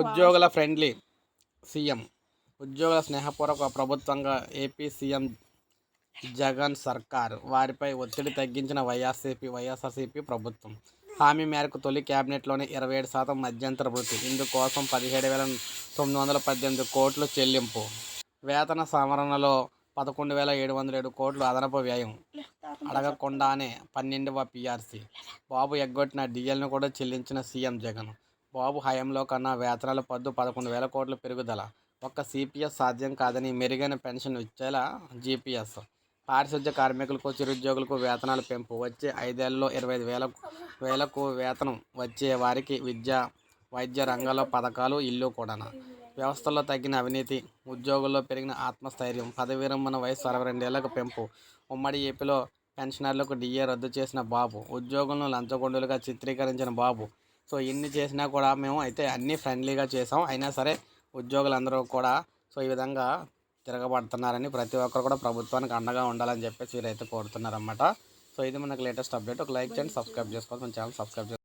ఉద్యోగుల friendly CM ఉద్యోగుల స్నేహపూర్వక ప్రభుత్వంగా ఏపీ సీఎం జగన్ సర్కార్ వారిపై ఒత్తిడి తగ్గించిన వైఎస్సీపీ వైఎస్ఆర్సీపీ ప్రభుత్వం. హామీ మేరకు తొలి క్యాబినెట్లోనే ఇరవై ఏడు శాతం మధ్యంతర వృత్తి ఇందుకోసం పదిహేడు వేల తొమ్మిది వందల పద్దెనిమిది కోట్లు చెల్లింపు. వేతన సవరణలో పదకొండు వేల ఏడు వందల ఏడు కోట్లు అదనపు వ్యయం అడగకుండానే పన్నెండవ పిఆర్సీ. బాబు ఎగ్గొట్టిన డిఎల్ను కూడా చెల్లించిన సీఎం జగన్. బాబు హయాంలో కన్నా వేతనాల పద్దు పదకొండు వేల కోట్ల పెరుగుదల. ఒక్క సిపిఎస్ సాధ్యం కాదని మెరుగైన పెన్షన్ ఇచ్చేలా జీపీఎస్. పారిశుద్ధ్య కార్మికులకు చిరుద్యోగులకు వేతనాల పెంపు. వచ్చే ఐదేళ్ళలో ఇరవై ఐదు వేల వేలకు వేతనం వచ్చే వారికి విద్య వైద్య రంగాల్లో పథకాలు ఇల్లు కూడా వ్యవస్థల్లో తగ్గిన అవినీతి ఉద్యోగుల్లో పెరిగిన ఆత్మస్థైర్యం పదవి విరమణ వయసు అరవై రెండేళ్ళకు పెంపు. ఉమ్మడి ఏపీలో పెన్షనర్లకు డిఏ రద్దు చేసిన బాబు. ఉద్యోగులను లంచగొండులుగా చిత్రీకరించిన బాబు. సో ఇన్ని చేసినా కూడా మేము అయితే అన్నీ ఫ్రెండ్లీగా చేసాం. అయినా సరే ఉద్యోగులందరూ కూడా సో ఈ విధంగా తిరగబడుతున్నారని ప్రతి ఒక్కరు కూడా ప్రభుత్వానికి అండగా ఉండాలని చెప్పేసి వీరైతే కోరుతున్నారన్నమాట. సో ఇది మనకు లేటెస్ట్ అప్డేట్. ఒక లైక్ చేయండి సబ్స్క్రైబ్ చేసుకోవాలి. మన ఛానల్ సబ్స్క్రైబ్